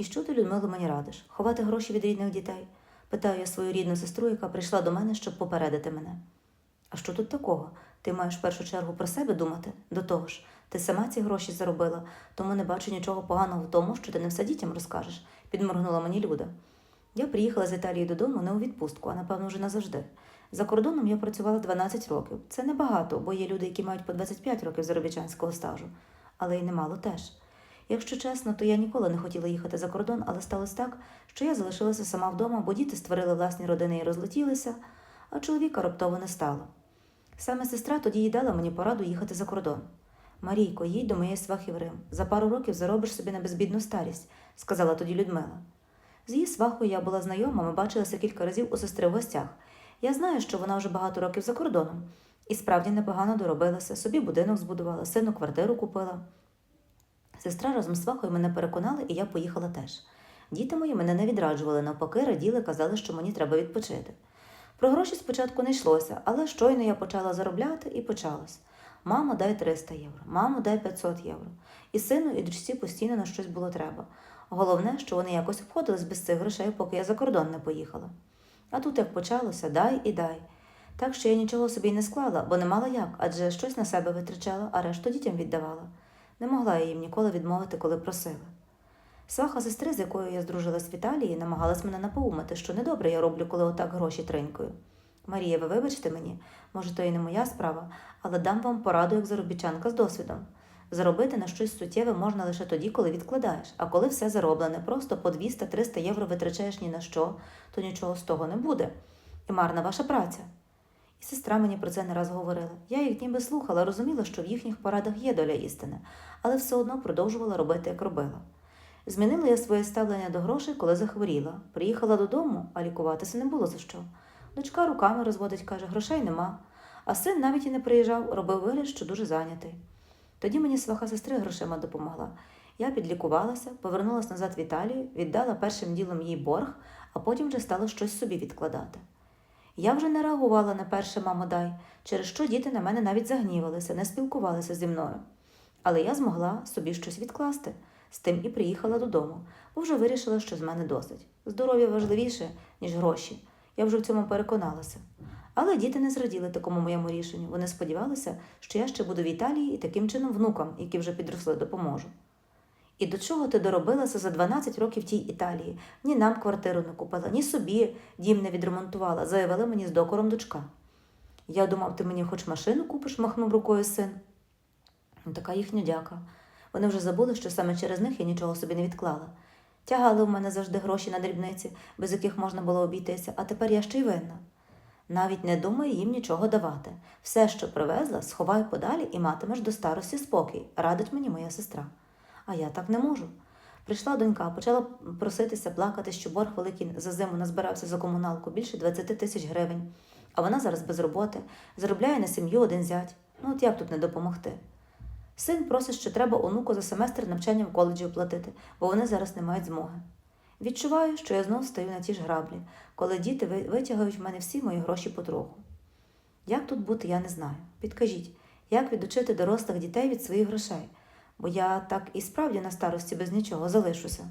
І що ти, Людмило, мені радиш? Ховати гроші від рідних дітей? Питаю я свою рідну сестру, яка прийшла до мене, щоб попередити мене. А що тут такого? Ти маєш в першу чергу про себе думати? До того ж, ти сама ці гроші заробила, тому не бачу нічого поганого в тому, що ти не все дітям розкажеш, підморгнула мені Люда. Я приїхала з Італії додому не у відпустку, а напевно вже назавжди. За кордоном я працювала 12 років. Це небагато, бо є люди, які мають по 25 років заробітчанського стажу, але й немало теж. Якщо чесно, то я ніколи не хотіла їхати за кордон, але сталося так, що я залишилася сама вдома, бо діти створили власні родини і розлетілися, а чоловіка раптово не стало. Саме сестра тоді й дала мені пораду їхати за кордон. Марійко, їдь до моєї свахи в Рим. За пару років заробиш собі на безбідну старість, сказала тоді Людмила. З її свахою я була знайома, ми бачилися кілька разів у сестри в гостях. Я знаю, що вона вже багато років за кордоном, і справді непогано доробилася, собі будинок збудувала, сину квартиру купила. Сестра разом з свахою мене переконали, і я поїхала теж. Діти мої мене не відраджували, навпаки, раділи, казали, що мені треба відпочити. Про гроші спочатку не йшлося, але щойно я почала заробляти і почалось. Мамо, дай 300 євро, мамо, дай 500 євро. І сину, і дочці постійно на щось було треба. Головне, що вони якось обходились без цих грошей, поки я за кордон не поїхала. А тут як почалося, дай і дай. Так що я нічого собі не склала, бо не мала як, адже щось на себе витрачала, а решту дітям віддавала. Не могла я їм ніколи відмовити, коли просили. Сваха сестри, з якою я здружилась в Італії, намагалась мене напоумити, що недобре я роблю, коли отак гроші тринькою. Марія, ви вибачте мені, може, то і не моя справа, але дам вам пораду як заробітчанка з досвідом. Заробити на щось суттєве можна лише тоді, коли відкладаєш, а коли все зароблене, просто по 200-300 євро витрачаєш ні на що, то нічого з того не буде. І марна ваша праця. І сестра мені про це не раз говорила. Я їх ніби слухала, розуміла, що в їхніх порадах є доля істини, але все одно продовжувала робити, як робила. Змінила я своє ставлення до грошей, коли захворіла. Приїхала додому, а лікуватися не було за що. Дочка руками розводить, каже, грошей нема. А син навіть і не приїжджав, робив вигляд, що дуже зайнятий. Тоді мені сваха сестри грошима допомогла. Я підлікувалася, повернулася назад в Італію, віддала першим ділом їй борг, а потім вже стала щось собі відкладати. Я вже не реагувала на перше мамо дай, через що діти на мене навіть загнівалися, не спілкувалися зі мною. Але я змогла собі щось відкласти, з тим і приїхала додому, бо вже вирішила, що з мене досить. Здоров'я важливіше, ніж гроші. Я вже в цьому переконалася. Але діти не зраділи такому моєму рішенню. Вони сподівалися, що я ще буду в Італії і таким чином внукам, які вже підросли, допоможу. І до чого ти доробилася за 12 років тій Італії? Ні нам квартиру не купила, ні собі дім не відремонтувала, заявила мені з докором дочка. Я думав, ти мені хоч машину купиш, махнув рукою син. Ну, така їхня дяка. Вони вже забули, що саме через них я нічого собі не відклала. Тягали в мене завжди гроші на дрібниці, без яких можна було обійтися, а тепер я ще й винна. Навіть не думай їм нічого давати. Все, що привезла, сховай подалі і матимеш до старості спокій, радить мені моя сестра. А я так не можу. Прийшла донька, почала проситися, плакати, що борг великий за зиму назбирався за комуналку більше 20 тисяч гривень. А вона зараз без роботи, заробляє на сім'ю один зять. Ну от як тут не допомогти? Син просить, що треба онуку за семестр навчання в коледжі оплатити, бо вони зараз не мають змоги. Відчуваю, що я знов стою на ті ж граблі, коли діти витягають в мене всі мої гроші потроху. Як тут бути, я не знаю. Підкажіть, як відучити дорослих дітей від своїх грошей, бо я так і справді на старості без нічого залишуся.